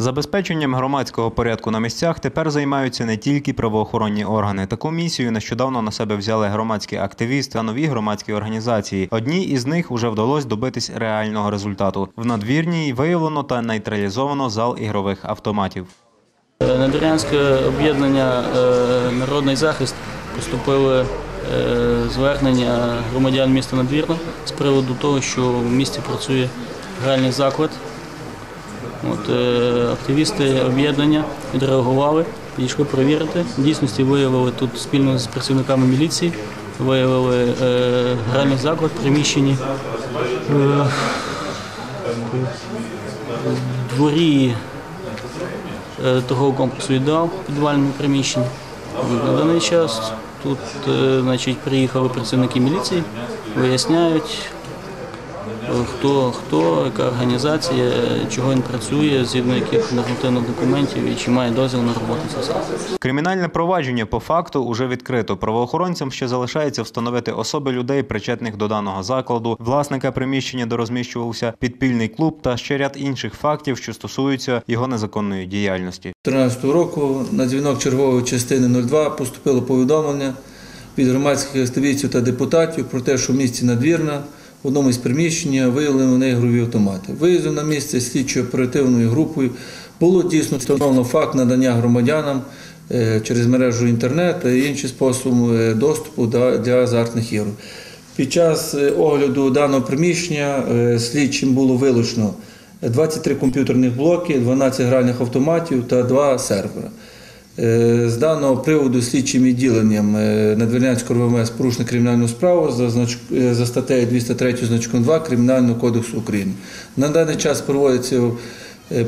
Забезпеченням громадського порядку на місцях тепер займаються не тільки правоохоронні органи. Таку місію нещодавно на себе взяли громадські активісти та нові громадські організації. Одній із них уже вдалося добитись реального результату. В надвірній виявлено та нейтралізовано зал ігрових автоматів. Е, Надвірнянське об'єднання е, Народний захист поступили е, звернення громадян міста Надвірна з приводу того, що в місті працює гральний заклад. От, е, активісти об'єднання відреагували, підійшли перевірити. В дійсності виявили тут спільно з працівниками міліції, виявили е, гральний заклад в. Е, дворі е, того комплексу ідеал підвальному приміщенні. На даний час тут е, значить, приїхали працівники міліції, виясняють, хто, хто, яка організація, чого він працює, згідно яких нормативних документів і чи має дозвіл на роботу цей. Кримінальне провадження по факту уже відкрито. Правоохоронцям ще залишається встановити особи людей, причетних до даного закладу, власника приміщення, де розміщувався підпільний клуб та ще ряд інших фактів, що стосуються його незаконної діяльності. 2014 року на дзвінок чергової частини 02 поступило повідомлення від громадських активістів та депутатів про те, що в місті Надвірна в одному із приміщення виявлено неігрові автомати. Виїздом на місце слідчо оперативною групою було дійсно встановлено факт надання громадянам е, через мережу інтернет та інші способи е, доступу для азартних ігор. Під час е, огляду даного приміщення слідчим було вилучено 23 комп'ютерних блоки, 12 гральних автоматів та 2 сервера. Е, З даного приводу слідчим відділенням е, Надвірнянського РВМС порушено кримінальну справу за, знач... е, за статтею 203 значком 2 Кримінального кодексу України. На даний час проводяться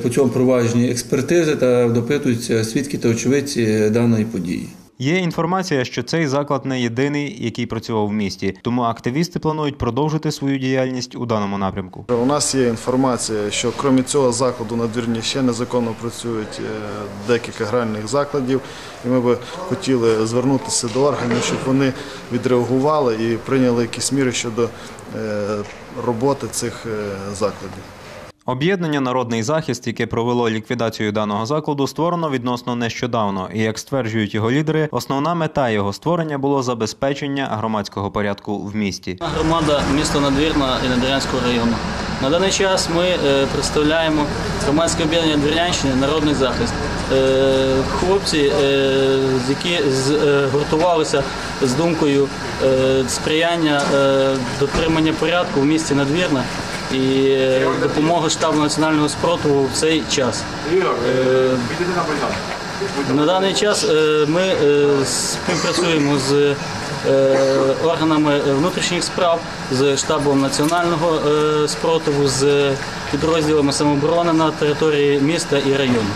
по цьому провадженні експертизи та допитуються свідки та очевидці даної події. Є інформація, що цей заклад не єдиний, який працював в місті, тому активісти планують продовжити свою діяльність у даному напрямку. У нас є інформація, що крім цього закладу на двірні ще незаконно працюють е, декілька гральних закладів, і ми би хотіли звернутися до органів, щоб вони відреагували і прийняли якісь міри щодо е, роботи цих е, закладів. Об'єднання Народний захист, яке провело ліквідацію даного закладу, створено відносно нещодавно. І як стверджують його лідери, основна мета його створення було забезпечення громадського порядку в місті. Громада міста Надвірна і Надвірнянського району. На даний час ми е, представляємо громадське об'єднання Надвірнянщини Народний захист. Е, Хлопці, е, які згуртувалися з думкою сприяння дотримання порядку в місті Надвірна і е, допомоги штабу національного спротиву в цей час. Е, на даний час е, ми співпрацюємо з органами внутрішніх справ, з штабом національного спротиву, з підрозділами самооборони на території міста і району.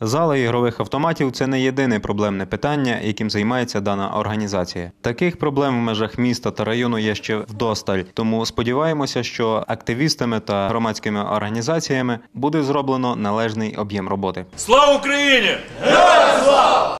Зали ігрових автоматів це не єдине проблемне питання, яким займається дана організація. Таких проблем в межах міста та району є ще вдосталь. Тому сподіваємося, що активістами та громадськими організаціями буде зроблено належний об'єм роботи. Слава Україні!